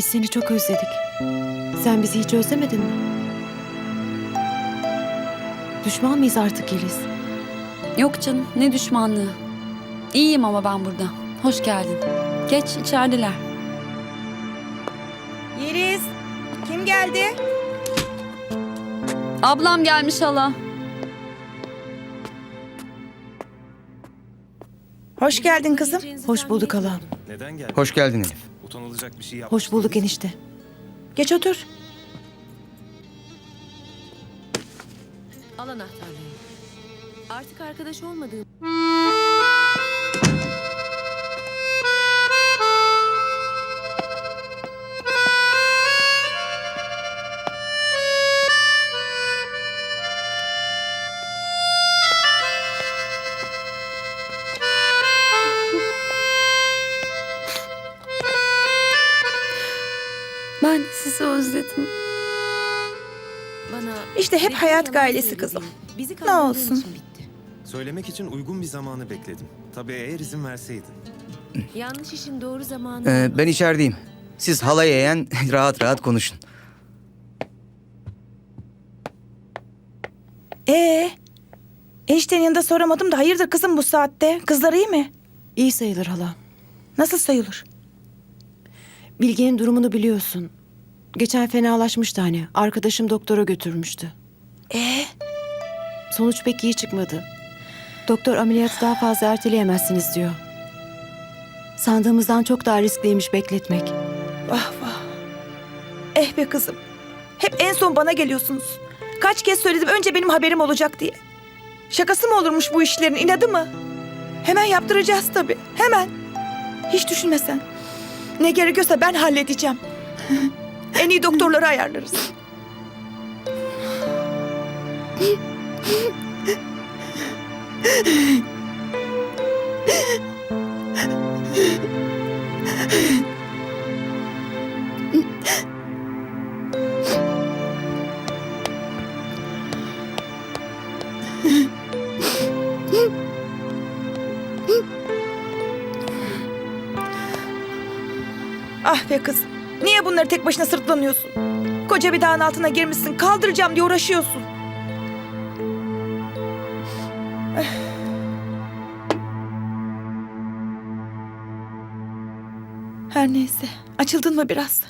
Biz seni çok özledik. Sen bizi hiç özlemedin mi? Düşman mıyız artık Yeliz? Yok canım ne düşmanlığı. İyiyim ama ben burada. Hoş geldin. Geç içerideler. Yeliz, kim geldi? Ablam gelmiş hala. Hoş geldin kızım. Hoş bulduk hala. Neden geldin? Hoş geldin Elif. Utanılacak bir şey yap. Hoş bulduk enişte. Geç otur. Al anahtarlarını. Artık arkadaş olmadığım... İşte hep hayat gailesi kızım. Bizi Ne olsun? için bitti. Söylemek için uygun bir zamanı bekledim. Tabii eğer izin verseydin. Yanlış işin doğru zamanı Ee, ben içerideyim. Siz halay yeğen rahat rahat konuşun. Ee, eniştenin yanında soramadım da hayırdır kızım bu saatte? Kızlar iyi mi? İyi sayılır hala. Nasıl sayılır? Bilge'nin durumunu biliyorsun. Geçen fenalaşmıştı hani. Arkadaşım doktora götürmüştü. Ee, Sonuç pek iyi çıkmadı. Doktor ameliyatı daha fazla erteleyemezsiniz diyor. Sandığımızdan çok daha riskliymiş bekletmek. vah vah. Eh be kızım. Hep en son bana geliyorsunuz. Kaç kez söyledim önce benim haberim olacak diye. Şakası mı olurmuş bu işlerin inadı mı? Hemen yaptıracağız tabii. Hemen. Hiç düşünme sen. Ne gerekiyorsa ben halledeceğim. en iyi doktorları ayarlarız. Ah be kızım. Niye bunları tek başına sırtlanıyorsun? Koca bir dağın altına girmişsin. Kaldıracağım diye uğraşıyorsun. Açıldın mı biraz?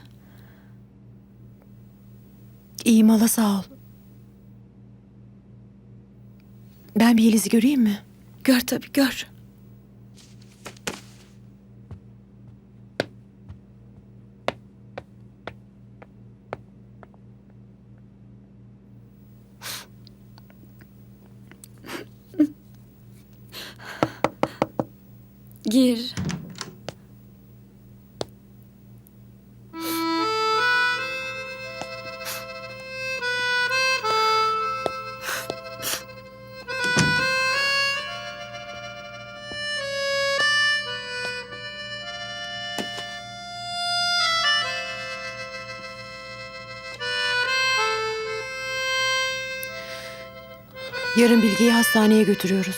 İyiyim hala sağ ol. Ben bir Yeliz'i göreyim mi? Gör tabii gör. Gir. Yarın Bilge'yi hastaneye götürüyoruz.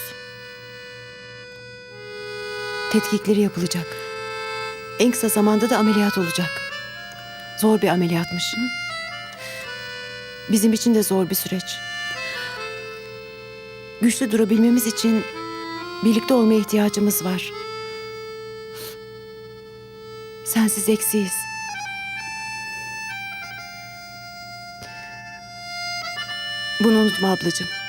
Tetkikleri yapılacak. En kısa zamanda da ameliyat olacak. Zor bir ameliyatmış. Bizim için de zor bir süreç. Güçlü durabilmemiz için birlikte olmaya ihtiyacımız var. Sensiz eksiyiz. Bunu unutma ablacığım.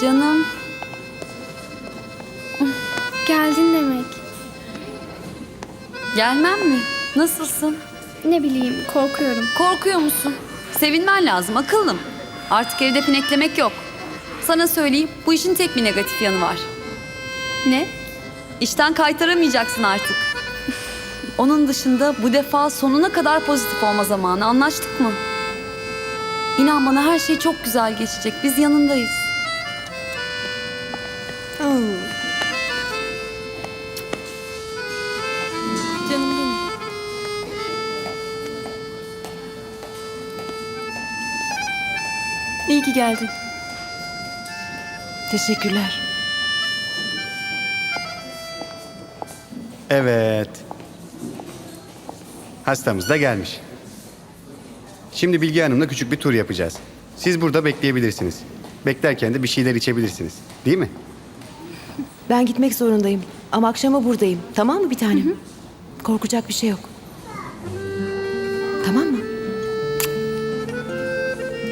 Canım. geldin demek. Gelmem mi? Nasılsın? Ne bileyim korkuyorum. Korkuyor musun? Sevinmen lazım akıllım. Artık evde pineklemek yok. Sana söyleyeyim bu işin tek bir negatif yanı var. Ne? İşten kaytaramayacaksın artık. Onun dışında bu defa sonuna kadar pozitif olma zamanı. Anlaştık mı? İnan bana her şey çok güzel geçecek. Biz yanındayız. İyi ki geldin. Teşekkürler. Evet. Hastamız da gelmiş. Şimdi Bilge Hanım'la küçük bir tur yapacağız. Siz burada bekleyebilirsiniz. Beklerken de bir şeyler içebilirsiniz. Değil mi? Ben gitmek zorundayım. Ama akşama buradayım. Tamam mı bir tanem? Korkacak bir şey yok. Tamam mı?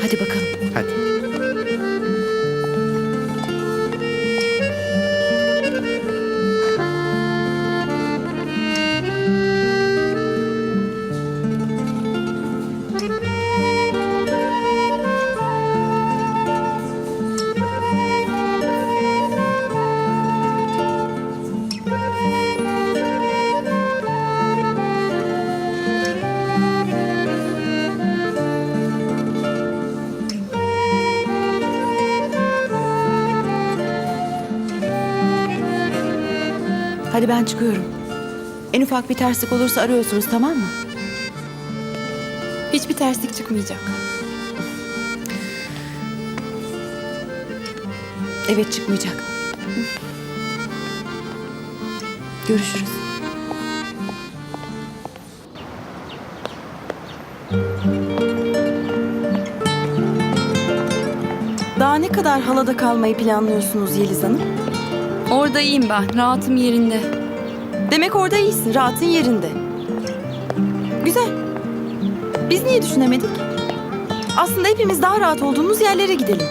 Hadi bakalım. Hadi. Hadi ben çıkıyorum. En ufak bir terslik olursa arıyorsunuz tamam mı? Hiçbir terslik çıkmayacak. Evet çıkmayacak. Görüşürüz. Daha ne kadar halada kalmayı planlıyorsunuz Yeliz Hanım? Orada iyiyim ben. Rahatım yerinde. Demek orada iyisin, rahatın yerinde. Güzel. Biz niye düşünemedik? Aslında hepimiz daha rahat olduğumuz yerlere gidelim.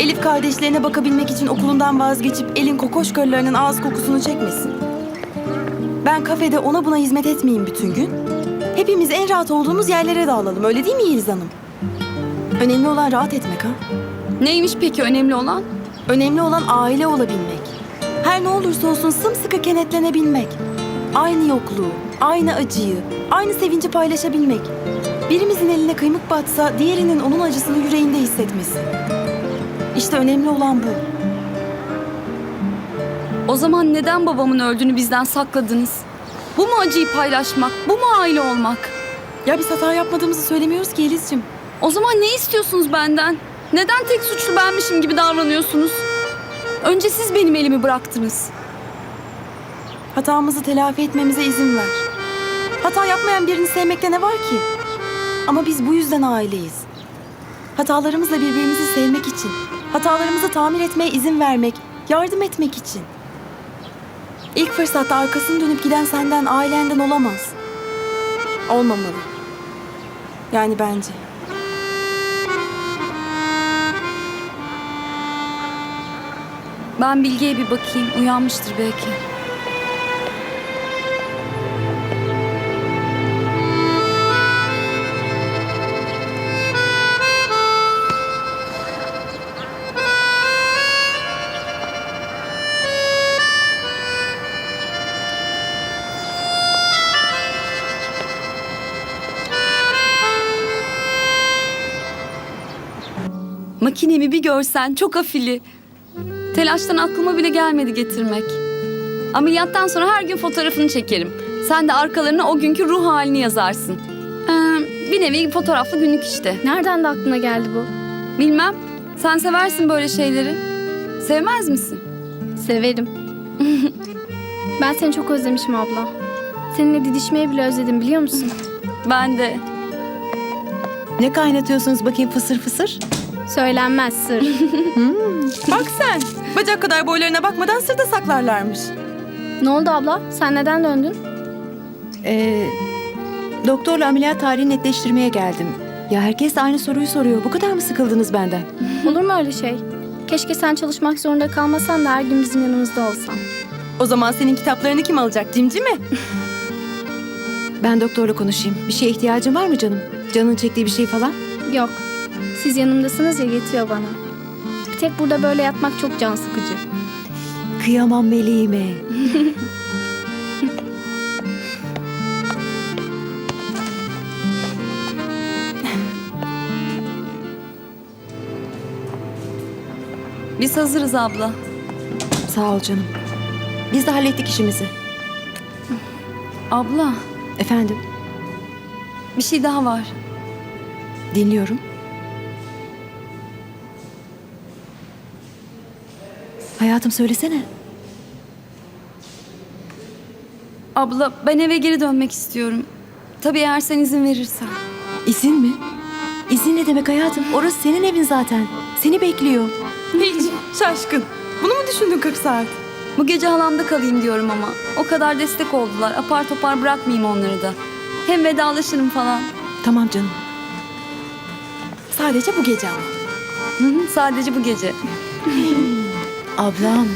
Elif kardeşlerine bakabilmek için okulundan vazgeçip elin kokoş karılarının ağız kokusunu çekmesin. Ben kafede ona buna hizmet etmeyeyim bütün gün. Hepimiz en rahat olduğumuz yerlere dağılalım. Öyle değil mi Yeliz Hanım? Önemli olan rahat etmek ha. Neymiş peki önemli olan? Önemli olan aile olabilmek. Her ne olursa olsun sımsıkı kenetlenebilmek. Aynı yokluğu, aynı acıyı, aynı sevinci paylaşabilmek. Birimizin eline kıymık batsa diğerinin onun acısını yüreğinde hissetmesi. İşte önemli olan bu. O zaman neden babamın öldüğünü bizden sakladınız? Bu mu acıyı paylaşmak? Bu mu aile olmak? Ya biz hata yapmadığımızı söylemiyoruz ki Eliz'cim. O zaman ne istiyorsunuz benden? Neden tek suçlu benmişim gibi davranıyorsunuz? Önce siz benim elimi bıraktınız. Hatamızı telafi etmemize izin ver. Hata yapmayan birini sevmekte ne var ki? Ama biz bu yüzden aileyiz. Hatalarımızla birbirimizi sevmek için, hatalarımızı tamir etmeye izin vermek, yardım etmek için. İlk fırsatta arkasını dönüp giden senden, ailenden olamaz. Olmamalı. Yani bence. Ben Bilge'ye bir bakayım. Uyanmıştır belki. Makinemi bir görsen çok afili. Telaştan aklıma bile gelmedi getirmek. Ameliyattan sonra her gün fotoğrafını çekerim. Sen de arkalarına o günkü ruh halini yazarsın. Ee, bir nevi fotoğraflı günlük işte. Nereden de aklına geldi bu? Bilmem. Sen seversin böyle şeyleri. Sevmez misin? Severim. ben seni çok özlemişim abla. Seninle didişmeyi bile özledim biliyor musun? Ben de. Ne kaynatıyorsunuz bakayım fısır fısır? Söylenmez sır. Bak sen, bacak kadar boylarına bakmadan sırda saklarlarmış. ne oldu abla? Sen neden döndün? Ee, doktorla ameliyat tarihini netleştirmeye geldim. Ya herkes de aynı soruyu soruyor. Bu kadar mı sıkıldınız benden? Olur mu öyle şey? Keşke sen çalışmak zorunda kalmasan da her gün bizim yanımızda olsan. O zaman senin kitaplarını kim alacak, Cimci mi? Ben doktorla konuşayım. Bir şeye ihtiyacın var mı canım? Canın çektiği bir şey falan? Yok. Siz yanımdasınız ya yetiyor bana. Bir tek burada böyle yatmak çok can sıkıcı. Kıyamam meleğime. Biz hazırız abla. Sağ ol canım. Biz de hallettik işimizi. Abla, Efendim, bir şey daha var. dinliyorum. Hayatım söylesene. Abla ben eve geri dönmek istiyorum. Tabii eğer sen izin verirsen. İzin mi? İzin ne demek hayatım? Orası senin evin zaten. Seni bekliyor. Hiç şaşkın. Bunu mu düşündün 40 saat? Bu gece halamda kalayım diyorum ama. O kadar destek oldular. Apar topar bırakmayayım onları da. Hem vedalaşırım falan. Tamam canım. Sadece bu gece ama. Hı hı, Sadece bu gece. Ablam.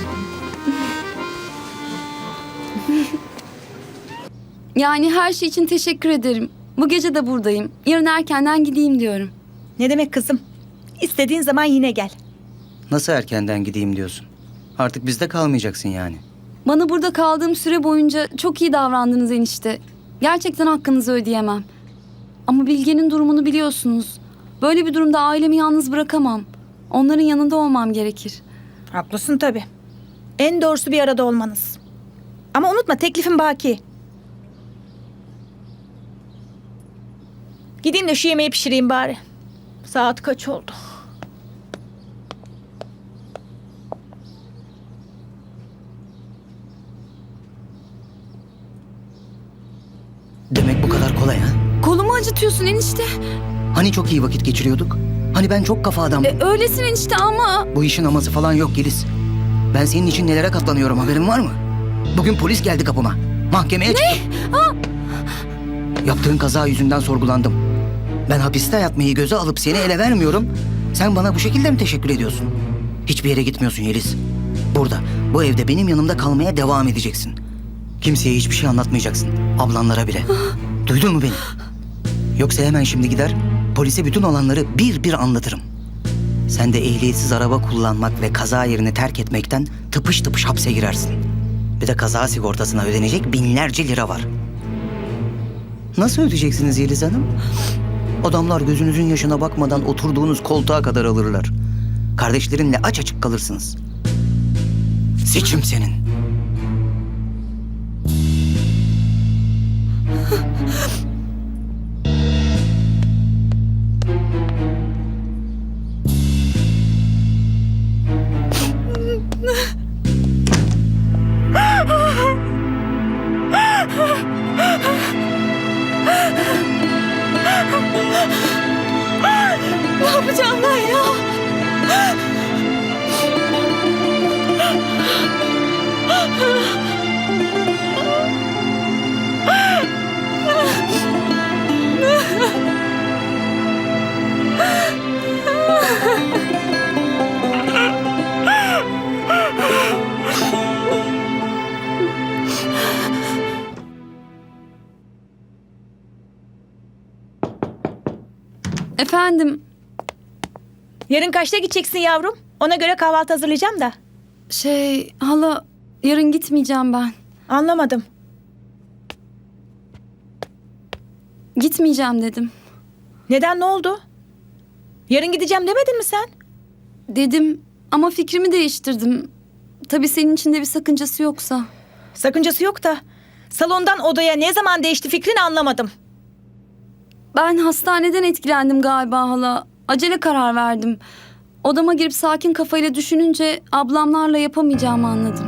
Yani her şey için teşekkür ederim. Bu gece de buradayım. Yarın erkenden gideyim diyorum. Ne demek kızım? İstediğin zaman yine gel. Nasıl erkenden gideyim diyorsun? Artık bizde kalmayacaksın yani. Bana burada kaldığım süre boyunca çok iyi davrandınız enişte. Gerçekten hakkınızı ödeyemem. Ama Bilge'nin durumunu biliyorsunuz. Böyle bir durumda ailemi yalnız bırakamam. Onların yanında olmam gerekir. Haklısın tabii. En doğrusu bir arada olmanız. Ama unutma teklifim baki. Gideyim de şu yemeği pişireyim bari. Saat kaç oldu? Demek bu kadar kolay ha? Kolumu acıtıyorsun enişte. Hani çok iyi vakit geçiriyorduk? Hani ben çok kafa adamdım. E, öylesin enişte ama... Bu işin aması falan yok Giliz. Ben senin için nelere katlanıyorum haberin var mı? Bugün polis geldi kapıma. Mahkemeye çıktım. Yaptığın kaza yüzünden sorgulandım. Ben hapiste yatmayı göze alıp seni ele vermiyorum. Sen bana bu şekilde mi teşekkür ediyorsun? Hiçbir yere gitmiyorsun Yeliz. Burada, bu evde benim yanımda kalmaya devam edeceksin. Kimseye hiçbir şey anlatmayacaksın. Ablanlara bile. Duydun mu beni? Yoksa hemen şimdi gider, polise bütün olanları bir bir anlatırım. Sen de ehliyetsiz araba kullanmak ve kaza yerini terk etmekten tıpış tıpış hapse girersin. Bir de kaza sigortasına ödenecek binlerce lira var. Nasıl ödeyeceksiniz Yeliz Hanım? Adamlar gözünüzün yaşına bakmadan oturduğunuz koltuğa kadar alırlar. Kardeşlerinle aç açık kalırsınız. Seçim senin. Yapacağım ben ya? Efendim, Yarın kaçta gideceksin yavrum? Ona göre kahvaltı hazırlayacağım da. şey hala yarın gitmeyeceğim ben. Anlamadım. Gitmeyeceğim dedim. Neden ne oldu? Yarın gideceğim demedin mi sen? Dedim ama fikrimi değiştirdim. Tabii senin için de bir sakıncası yoksa. Sakıncası yok da. Salondan odaya ne zaman değişti fikrini anlamadım. Ben hastaneden etkilendim galiba hala. Acele karar verdim. Odama girip sakin kafayla düşününce ablamlarla yapamayacağımı anladım.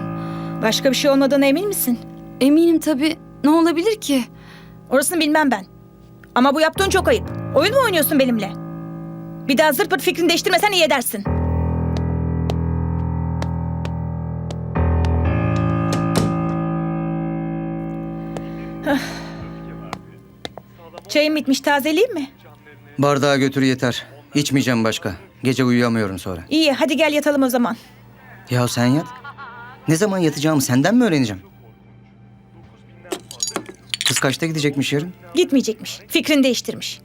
Başka bir şey olmadığına emin misin? Eminim tabii. Ne olabilir ki? Orasını bilmem ben. Ama bu yaptığın çok ayıp. Oyun mu oynuyorsun benimle? Bir daha zırt pırt fikrini değiştirmesen iyi edersin. Çayım bitmiş tazeleyeyim mi? Bardağı götür yeter. İçmeyeceğim başka. Gece uyuyamıyorum sonra. İyi hadi gel yatalım o zaman. Ya sen yat. Ne zaman yatacağımı senden mi öğreneceğim? Kız kaçta gidecekmiş yarın? Gitmeyecekmiş. Fikrini değiştirmiş.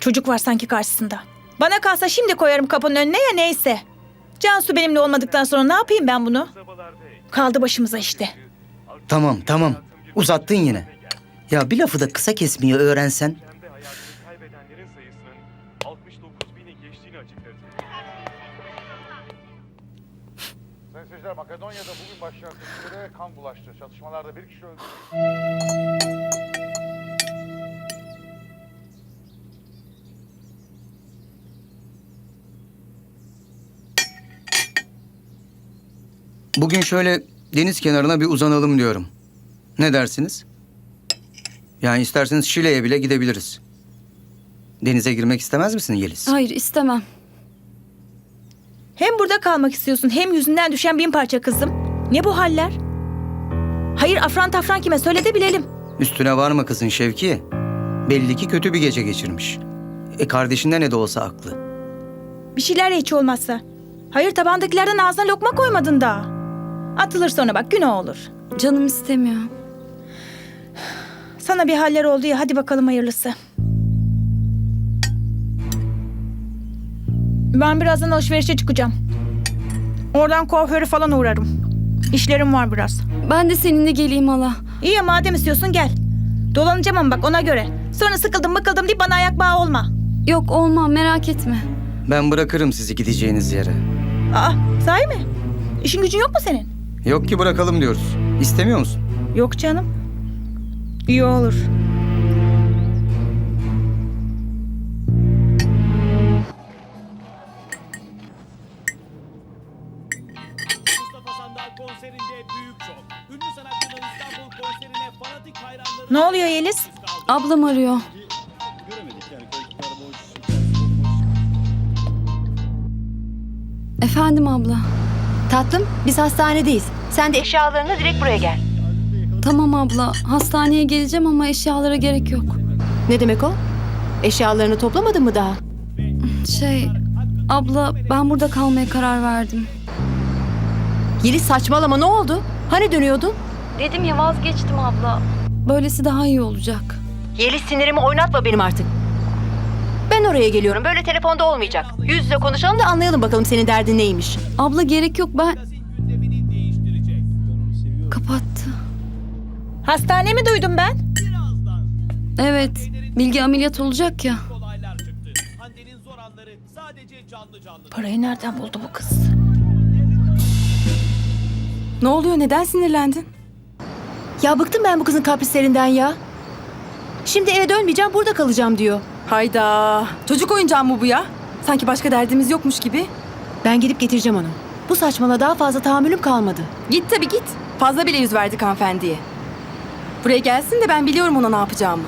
Çocuk var sanki karşısında. Bana kalsa şimdi koyarım kapının önüne ya neyse. Cansu benimle olmadıktan sonra ne yapayım ben bunu? Kaldı başımıza işte. Tamam tamam. Uzattın yine. Ya bir lafı da kısa kesmeyi öğrensen. Makedonya'da bugün başlayan tepkilere kan bulaştı. Çatışmalarda bir kişi öldü. Bugün şöyle deniz kenarına bir uzanalım diyorum. Ne dersiniz? Yani isterseniz Şile'ye bile gidebiliriz. Denize girmek istemez misin Yeliz? Hayır istemem. Hem burada kalmak istiyorsun hem yüzünden düşen bin parça kızım. Ne bu haller? Hayır afran tafran kime söyle de bilelim. Üstüne var mı kızın Şevki? Belli ki kötü bir gece geçirmiş. E kardeşinde ne de olsa aklı. Bir şeyler ye hiç olmazsa. Hayır tabandakilerden ağzına lokma koymadın daha. Atılır sonra bak günah olur. Canım istemiyor. Sana bir haller oldu ya hadi bakalım hayırlısı. Ben birazdan alışverişe çıkacağım. Oradan kuaföre falan uğrarım. İşlerim var biraz. Ben de seninle geleyim hala. İyi ya madem istiyorsun gel. Dolanacağım ama bak ona göre. Sonra sıkıldım bıkıldım deyip bana ayak bağı olma. Yok olmam merak etme. Ben bırakırım sizi gideceğiniz yere. Aa sahi mi? İşin gücün yok mu senin? Yok ki bırakalım diyoruz. İstemiyor musun? Yok canım. İyi olur. Ne oluyor Yeliz? Ablam arıyor. Efendim abla. Tatlım biz hastanedeyiz. Sen de eşyalarını direkt buraya gel. Tamam abla. Hastaneye geleceğim ama eşyalara gerek yok. Ne demek o? Eşyalarını toplamadın mı daha? Şey... Abla ben burada kalmaya karar verdim. Yeliz saçmalama ne oldu? Hani dönüyordun? Dedim ya vazgeçtim abla. Böylesi daha iyi olacak. Yeliz sinirimi oynatma benim artık. Ben oraya geliyorum. Böyle telefonda olmayacak. Yüz yüze konuşalım da anlayalım bakalım senin derdin neymiş. Abla gerek yok ben... Kapattı. Hastane mi duydum ben? Evet. Bilge ameliyat olacak ya. Olaylar çıktı. Hande'nin zor anları sadece canlı canlı. Parayı nereden buldu bu kız? Ne oluyor neden sinirlendin? Ya bıktım ben bu kızın kaprislerinden ya. Şimdi eve dönmeyeceğim burada kalacağım diyor. Hayda. Çocuk oyuncağı mı bu ya? Sanki başka derdimiz yokmuş gibi. Ben gidip getireceğim onu. Bu saçmala daha fazla tahammülüm kalmadı. Git tabii git. Fazla bile yüz verdik hanımefendiye. Buraya gelsin de ben biliyorum ona ne yapacağımı.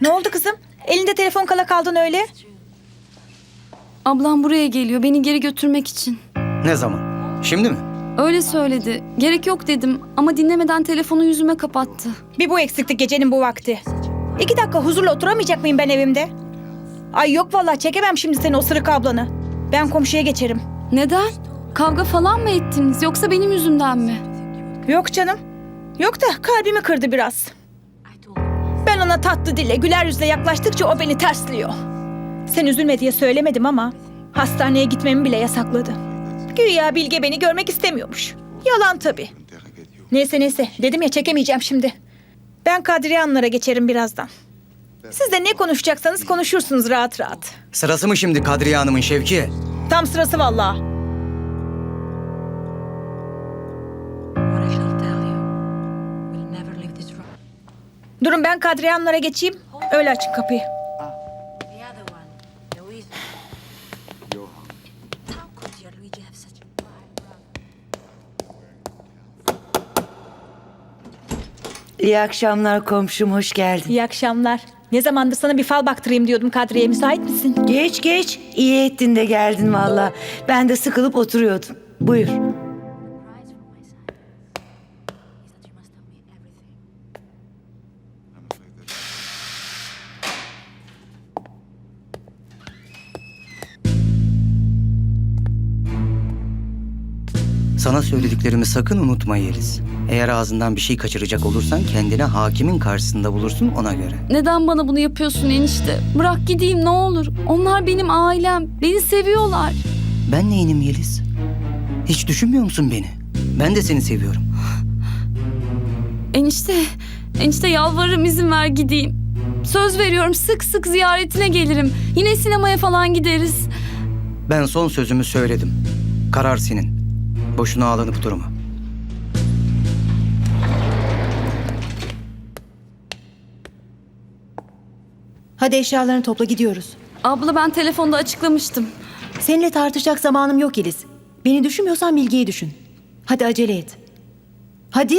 Ne oldu kızım? Elinde telefon kala kaldın öyle. Ablam buraya geliyor beni geri götürmek için. Ne zaman? Şimdi mi? Öyle söyledi. Gerek yok dedim ama dinlemeden telefonu yüzüme kapattı. Bir bu eksikti gecenin bu vakti. İki dakika huzurla oturamayacak mıyım ben evimde? Ay yok vallahi çekemem şimdi seni o sırık ablanı. Ben komşuya geçerim. Neden? Kavga falan mı ettiniz yoksa benim yüzümden mi? Yok canım. Yok da kalbimi kırdı biraz. Ben ona tatlı dille güler yüzle yaklaştıkça o beni tersliyor. Sen üzülme diye söylemedim ama hastaneye gitmemi bile yasakladı. Güya Bilge beni görmek istemiyormuş. Yalan tabii. Neyse neyse dedim ya çekemeyeceğim şimdi. Ben Kadriye Hanımlara geçerim birazdan. Siz de ne konuşacaksanız konuşursunuz rahat rahat. Sırası mı şimdi Kadriye Hanım'ın Şevki? Tam sırası vallahi. Durun ben Kadriye Hanımlara geçeyim. Öyle açın kapıyı. İyi akşamlar komşum hoş geldin. İyi akşamlar. Ne zamandır sana bir fal baktırayım diyordum Kadriye. Müsait misin? Geç geç iyi ettin de geldin valla. Ben de sıkılıp oturuyordum. Buyur. Sana söylediklerimi sakın unutma Yeliz. Eğer ağzından bir şey kaçıracak olursan kendini hakimin karşısında bulursun ona göre. Neden bana bunu yapıyorsun enişte? Bırak gideyim ne olur. Onlar benim ailem. Beni seviyorlar. Ben neyinim Yeliz? Hiç düşünmüyor musun beni? Ben de seni seviyorum. Enişte, enişte yalvarırım izin ver gideyim. Söz veriyorum sık sık ziyaretine gelirim. Yine sinemaya falan gideriz. Ben son sözümü söyledim. Karar senin. Boşuna ağlanıp durma. Hadi eşyalarını topla gidiyoruz. Abla ben telefonda açıklamıştım. Seninle tartışacak zamanım yok Yeliz. Beni düşünmüyorsan Bilge'yi düşün. Hadi acele et. Hadi.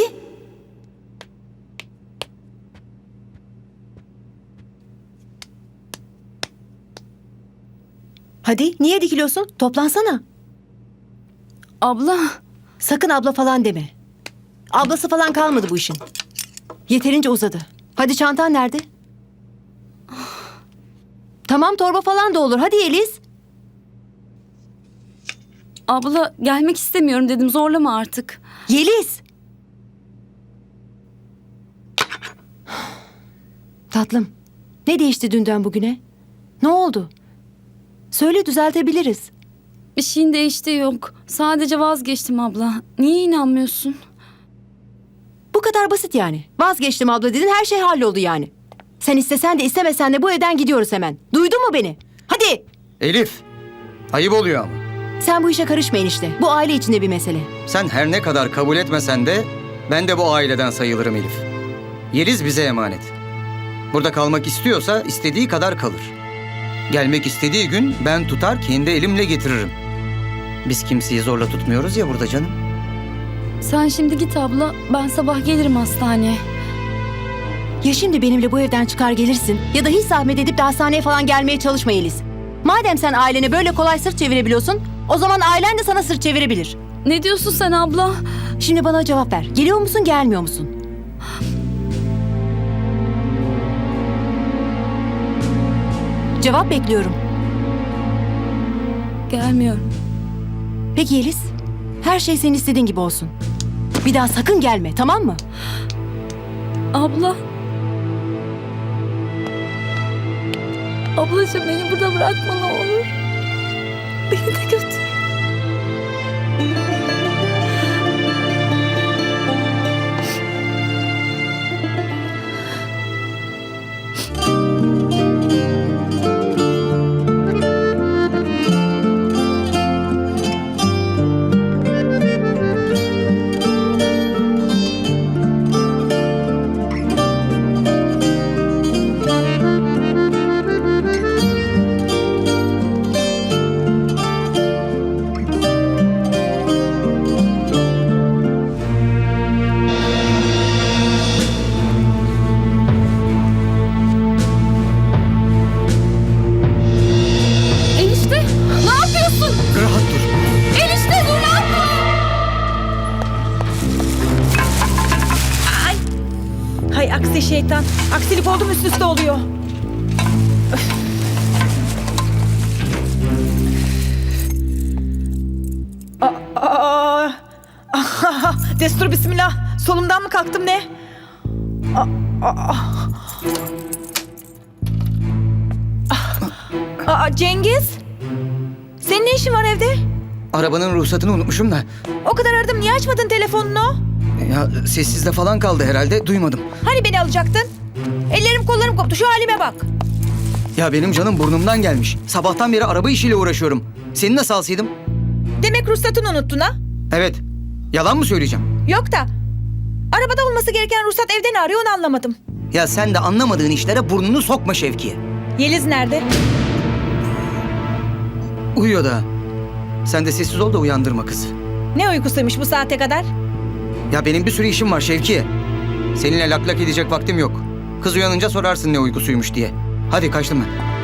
Hadi niye dikiliyorsun? Toplansana. Abla Sakın abla falan deme. Ablası falan kalmadı bu işin. Yeterince uzadı. Hadi çantan nerede? Tamam torba falan da olur. Hadi Yeliz. abla gelmek istemiyorum dedim zorlama artık. Yeliz. Tatlım, ne değişti dünden bugüne? Ne oldu? Söyle düzeltebiliriz. Bir şeyin değiştiği yok. Sadece vazgeçtim abla. Niye inanmıyorsun? Bu kadar basit yani. Vazgeçtim abla dedin her şey halloldu yani. Sen istesen de istemesen de bu evden gidiyoruz hemen. Duydun mu beni? Hadi. Elif, ayıp oluyor ama. Sen bu işe karışmayın işte. Bu aile içinde bir mesele. Sen her ne kadar kabul etmesen de ben de bu aileden sayılırım Elif. Yeliz bize emanet. Burada kalmak istiyorsa istediği kadar kalır. Gelmek istediği gün ben tutar kendi elimle getiririm. Biz kimseyi zorla tutmuyoruz ya burada canım. Sen şimdi git abla. Ben sabah gelirim hastaneye. Ya şimdi benimle bu evden çıkar gelirsin ya da hiç zahmet edip de hastaneye falan gelmeye çalışma Yeliz. Madem sen ailene böyle kolay sırt çevirebiliyorsun, o zaman ailen de sana sırt çevirebilir. Ne diyorsun sen abla? Şimdi bana cevap ver. Geliyor musun, gelmiyor musun? Cevap bekliyorum. Gelmiyorum. Peki Yeliz, her şey senin istediğin gibi olsun. Bir daha sakın gelme, tamam mı? Abla. Ablacığım beni burada bırakma ne olur. Beni de götür. Şeytan. Aksilik oldu mu üst üste oluyor. Öf. Aa, aa, aa. Destur bismillah. Solumdan mı kalktım ne? Aa, aa. Aa, Cengiz? Senin ne işin var evde? Arabanın ruhsatını unutmuşum da. O kadar aradım niye açmadın telefonunu? Ya sessizde falan kaldı herhalde duymadım. Hani beni alacaktın? Ellerim kollarım koptu şu halime bak. Ya benim canım burnumdan gelmiş. Sabahtan beri araba işiyle uğraşıyorum. Seni nasıl alsaydım? Demek ruhsatını unuttun ha? Evet. Yalan mı söyleyeceğim? Yok da. Arabada olması gereken ruhsat evde ne arıyor onu anlamadım. Ya sen de anlamadığın işlere burnunu sokma Şevki'ye. Yeliz nerede? Uyuyor da. Sen de sessiz ol da uyandırma kızı. Ne uykusuymuş bu saate kadar? Ya benim bir sürü işim var Şevki. Seninle lak lak edecek vaktim yok. Kız uyanınca sorarsın ne uykusuymuş diye. Hadi kaçtım ben.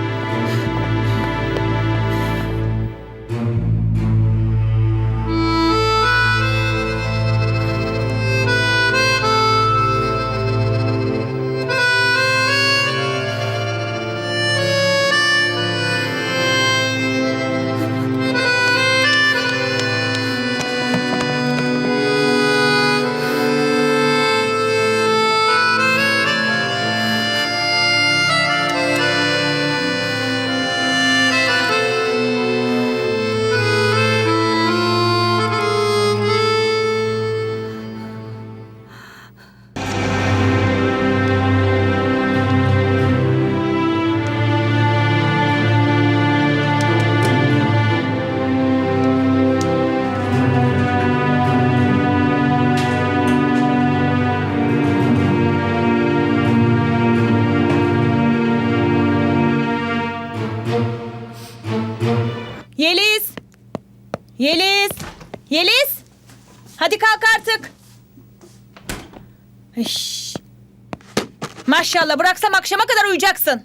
Iş. Maşallah bıraksam akşama kadar uyuyacaksın.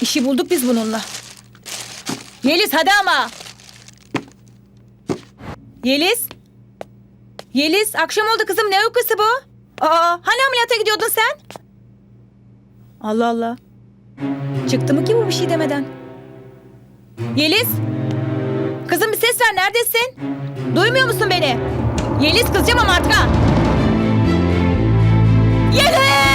İşi bulduk biz bununla. Yeliz hadi ama. Yeliz? Yeliz akşam oldu kızım ne uykusu bu? Aa hani ameliyata gidiyordun sen? Allah Allah. Çıktı mı ki bu bir şey demeden? Yeliz? Kızım bir ses ver neredesin? Duymuyor musun beni? Yeliz kızacağım ama artık ha. Yeliz!